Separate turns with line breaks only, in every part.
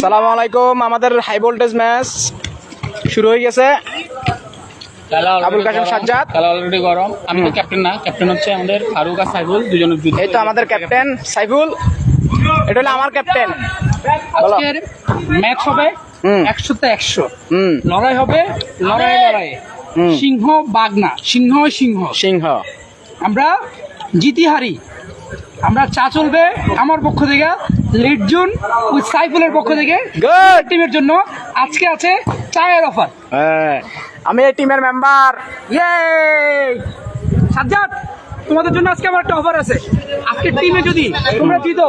সালাম আলাইকুম আমাদের হাই ভোল্টেজ ম্যাচ শুরু হয়ে গেছে। আবুল কাশেম সাজ্জাদ।
খেলা অলরেডি গরম। আমি তো ক্যাপ্টেন না ক্যাপ্টেন হচ্ছে আমাদের ফারুক আর সাইফুল দুজনের যুদ্ধ।
এই তো আমাদের ক্যাপ্টেন সাইফুল। এটা হলো আমার ক্যাপ্টেন
ম্যাচ হবে একশোতে একশো। লড়াই হবে লড়াই লড়াই সিংহ বাঘ না সিংহ সিংহ।
সিংহ।
আমরা জিতি হারি। আমরা চা চলবে আমার পক্ষ থেকে। লিড জুন উইথ সাইফুলের পক্ষ থেকে
গুড
টিমের জন্য আজকে আছে চায়ের অফার।
আমি এই টিমের মেম্বার
ইয়ে সাজ্জাদ তোমাদের জন্য আজকে আমার একটা অফার আছে। আজকে টিমে যদি তোমরা জিতো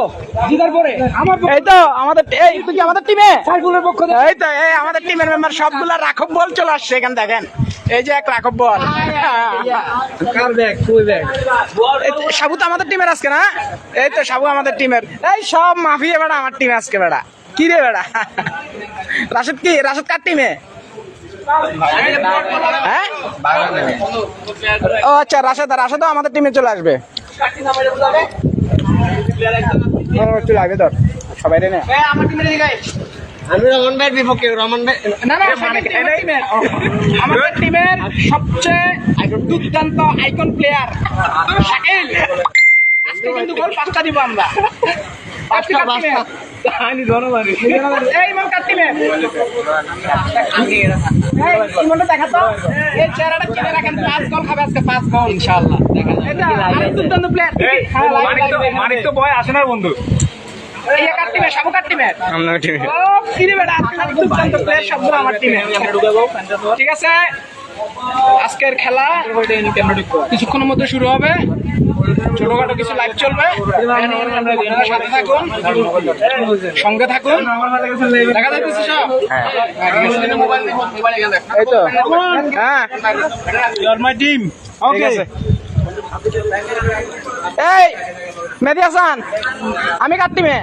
জিতার পরে আমার
এই তো আমাদের এই তুই কি আমাদের টিমে
সাইফুলের পক্ষ থেকে
এই তো এই আমাদের টিমের মেম্বার সবগুলা রাখব বল চলে আসছে এখানে দেখেন এই যে এক রাখব বল। সাবু তো আমাদের টিমের আজকে, না? এই তো সাবু আমাদের টিমের এই সব মাফিয়া বেড়া, আমার টিমে আজকে বেড়া। কি রে বেড়া? রাশেদ কি? রাশেদ কার টিমে হ্যাঁ? ও আচ্ছা রাশেদ, রাশেদও আমাদের টিমে চলে আসবে। চলে আসবে ধর। সবাই রে না।
আমি রমন ভাইয়ের বিপক্ষে রমন ভাই
না না আমাদের টিমের সবচেয়ে দুর্দান্ত আইকন প্লেয়ার শাকিল। আজকে কিন্তু গোল পাঁচটা দিব আমরা। পাঁচটা পাঁচটা। এই ইমন কার এই ইমনটা দেখা তো এই চেহারাটা রাখেন পাঁচ গোল খাবে আজকে পাঁচ গোল ইনশাআল্লাহ দেখা যাবে। এটা আরেক দুর্দান্ত প্লেয়ার
মানিক তো বয় আসে না বন্ধু।
টিমে ঠিক আছে? আজকের খেলা কিছুক্ষণের মধ্যে শুরু হবে। ছোটখাটো কিছু লাইভ চলবে। সাথে থাকুন। সঙ্গে থাকুন। দেখা যাচ্ছে সব? এই তো। হ্যাঁ।
মাই টিম
ঠিক এই! মেহেদি হাসান আমি কার টিমে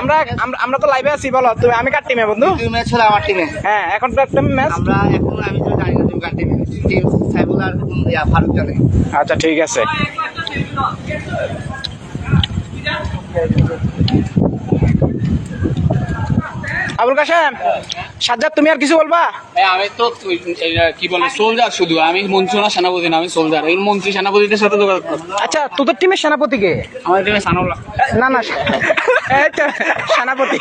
আমরা আমরা- তো লাইভে আছি বলো তুমি আমি কার টিমে বন্ধু?
দুই ম্যাচ হলো আমার টিমে
হ্যাঁ এখন তো একটা ম্যাচ
আমরা এখন আমি তো জানি না তুমি কার টিমে টিম সাইবুল আর ইয়া ফারুক জানে।
আচ্ছা ঠিক আছে। আবুল কাশেম? সাজ্জাদ তুমি আর কিছু বলবা?
আমি তো কি বলে সোলজার শুধু। আমি মন্ত্রী না সেনাপতি না আমি সোলজার এই মন্ত্রী সেনাপতিদের সাথে যোগাযোগ
আচ্ছা তোদের টিমের সেনাপতি কে?
আমাদের টিমে সানাউল্লাহ
না না সেনাপতি।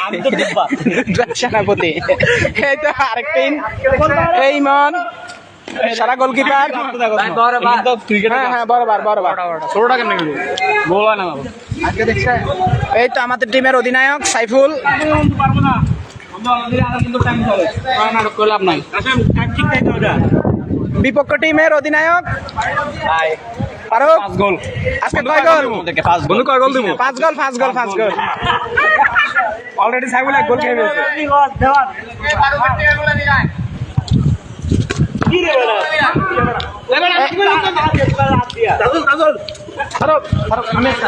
সেনাপতি। এই তো আরেকটিন এই মন সারা গোলকিপার হ্যাঁ হ্যাঁ বরাবর বরাবর
কেন গেল না বাবা
এই তো আমাদের টিমের অধিনায়ক সাইফুল। বিপক্ষ টিমের অধিনায়ক।
পাঁচ গোল।
আজকে কয় গোল?
পাঁচ বন্ধু কয় গোল দিবো?
পাঁচ গোল পাঁচ গোল পাঁচ গোল।
অলরেডি সাইবুল এক গোল খেয়ে ফেলছে।
ফারুক ফারুক আমি একটা